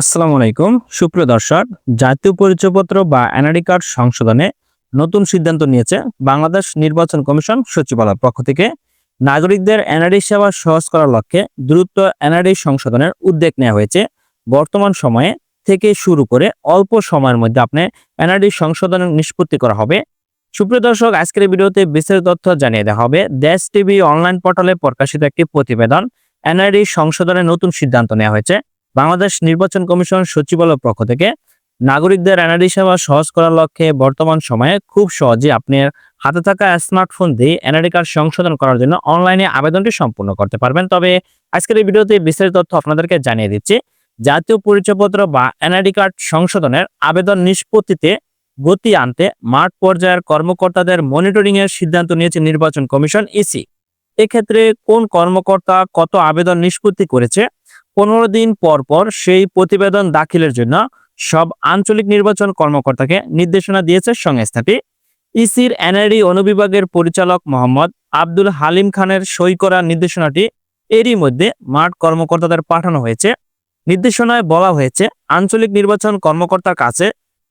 আসসালামু আলাইকুম। সুপ্রিয় দর্শক, জাতীয় পরিচয়পত্র বা এনআরডি কার্ড সংশোধনে নতুন সিদ্ধান্ত নিয়েছে বাংলাদেশ নির্বাচন কমিশন সচিবালয়ের পক্ষ থেকে। নাগরিকদের এনআরডি সেবা সহজ করার লক্ষ্যে দ্রুত এনআরডি সংশোধনের উদ্যোগ নেওয়া হয়েছে। বর্তমান সময়ে থেকে শুরু করে অল্প সময়ের মধ্যে আপনি এনআরডি সংশোধনের নিষ্পত্তি করা হবে। সুপ্রিয় দর্শক, আজকের ভিডিওতে বিস্তারিত তথ্য জানিয়ে দেওয়া হবে। দেশ টিভি অনলাইন পোর্টালে প্রকাশিত একটি প্রতিবেদন এনআরডি সংশোধনের নতুন সিদ্ধান্ত নেওয়া হয়েছে। বাংলাদেশ নির্বাচন কমিশন সচিবালয়ের পক্ষ থেকে নাগরিকদের এনআরডি সেবা সহজ করার লক্ষ্যে বর্তমান সময়ে খুব সহজে আপনার হাতে থাকা স্মার্টফোন দিয়ে এনআরডি কার্ড সংশোধন করার জন্য অনলাইনে আবেদনটি সম্পূর্ণ করতে পারবেন। তবে আজকের এই ভিডিওতে বিস্তারিত তথ্য আপনাদেরকে জানিয়ে দিচ্ছি, জাতীয় পরিচয়পত্র বা এনআইডি কার্ড সংশোধনের আবেদন নিষ্পত্তিতে গতি আনতে মাঠ পর্যায়ের কর্মকর্তাদের মনিটরিং এর সিদ্ধান্ত নিয়েছে নির্বাচন কমিশন ইসি। এক্ষেত্রে কোন কর্মকর্তা কত আবেদন নিষ্পত্তি করেছে পনেরো দিন পর পর সেই প্রতিবেদন দাখিলের জন্য সব আঞ্চলিক নির্বাচন কর্মকর্তাকে নির্দেশনা দিয়েছে সংস্থাটি। ইসির এনআরডি অনুবিভাগের পরিচালক মোহাম্মদ আব্দুল হালিম খানের সই করা নির্দেশনাটি এরই মধ্যে মাঠ কর্মকর্তাদের পাঠানো হয়েছে। নির্দেশনায় বলা হয়েছে, আঞ্চলিক নির্বাচন কর্মকর্তার কাছে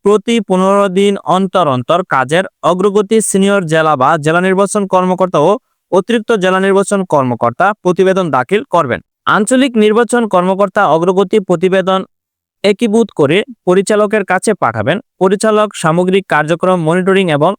প্রতি পনেরো দিন অন্তর অন্তর কাজের অগ্রগতি সিনিয়র জেলা বা জেলা নির্বাচন কর্মকর্তা ও অতিরিক্ত জেলা নির্বাচন কর্মকর্তা প্রতিবেদন দাখিল করবেন। আঞ্চলিক নির্বাচন কর্মকর্তা অগ্রগতি প্রতিবেদন একীভূত করে পরিচালকের কাছে পাঠাবেন। পরিচালক সামগ্রিক কার্যক্রম মনিটরিং এবং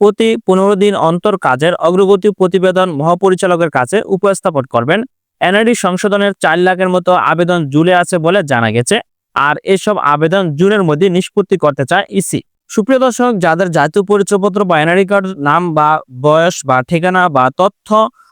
প্রতি পনেরো দিন অন্তর কাজের অগ্রগতি প্রতিবেদন মহাপরিচালকের কাছে উপস্থাপন করবেন। এনআরডি সংশোধনের চার লাখের মতো আবেদন জুলে আছে বলে জানা গেছে। আর এসব আবেদন জুনের মধ্যে নিষ্পত্তি করতে চায় ইসি। সুপ্রিয় দর্শক, যাদের জাতীয় পরিচয়পত্র বা এনআরডি কার্ড নাম বা বয়স বা ঠিকানা বা তথ্য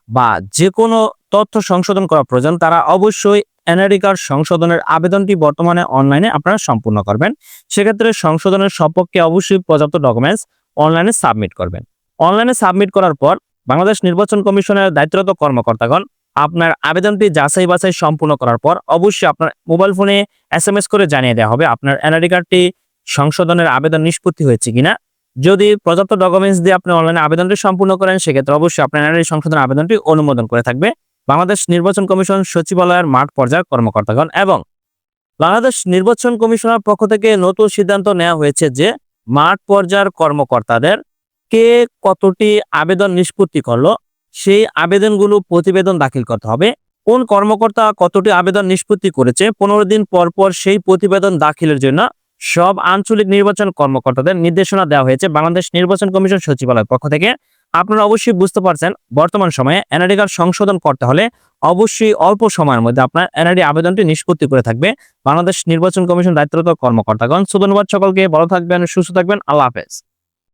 বা যে কোনো তথ্য সংশোধন করা প্রয়োজন, তারা অবশ্যই এনআরডি কার্ড সংশোধনের আবেদনটি বর্তমানে অনলাইনে আপনারা সম্পূর্ণ করবেন। সেক্ষেত্রে সংশোধনের সপক্ষে অবশ্যই পর্যাপ্ত ডকুমেন্টস অনলাইনে সাবমিট করবেন। অনলাইনে সাবমিট করার পর বাংলাদেশ নির্বাচন কমিশনের দায়িত্বরত কর্মকর্তাগণ আপনার আবেদনটি যাচাই বাছাই সম্পূর্ণ করার পর অবশ্যই আপনার মোবাইল ফোনে এস এম এস করে জানিয়ে দেওয়া হবে আপনার এনআরডি কার্ডটি সংশোধনের আবেদন নিষ্পত্তি হয়েছে কিনা। যদি পর্যাপ্ত ডকুমেন্টস দিয়ে আপনি অনলাইনে আবেদনটি সম্পূর্ণ করেন, সেক্ষেত্রে অবশ্যই আপনার এনআরডি সংশোধন আবেদনটি অনুমোদন করে থাকবে। বাংলাদেশ নির্বাচন কমিশন সচিবালয়ের মাঠ পর্যায়ের কর্মকর্তাগণ এবং বাংলাদেশ নির্বাচন কমিশনের পক্ষ থেকে নতুন সিদ্ধান্ত নেওয়া হয়েছে যে মাঠ পর্যায়ের কর্মকর্তাদের কে কতটি আবেদন নিষ্পত্তি করল, সেই আবেদনগুলো প্রতিবেদন দাখিল করতে হবে। কোন কর্মকর্তা কতটি আবেদন নিষ্পত্তি করেছে, পনেরো দিন পর পর সেই প্রতিবেদন দাখিলের জন্য সব আঞ্চলিক নির্বাচন কর্মকর্তাদের নির্দেশনা দেওয়া হয়েছে বাংলাদেশ নির্বাচন কমিশন সচিবালয়ের পক্ষ থেকে। আপনারা অবশ্যই বুঝতে পারছেন, বর্তমান সময়ে এনআইডি কার্ড সংশোধন করতে হলে অবশ্যই অল্প সময়ের মধ্যে আপনার এনআইডি আবেদনটি নিষ্পত্তি করে থাকবে। বাংলাদেশ নির্বাচন কমিশন দায়িত্বরত কর্মকর্তাগণ, সুধন্যবাদ সকলকে, ভালো থাকবেন, সুস্থ থাকবেন, আল্লাহ হাফেজ।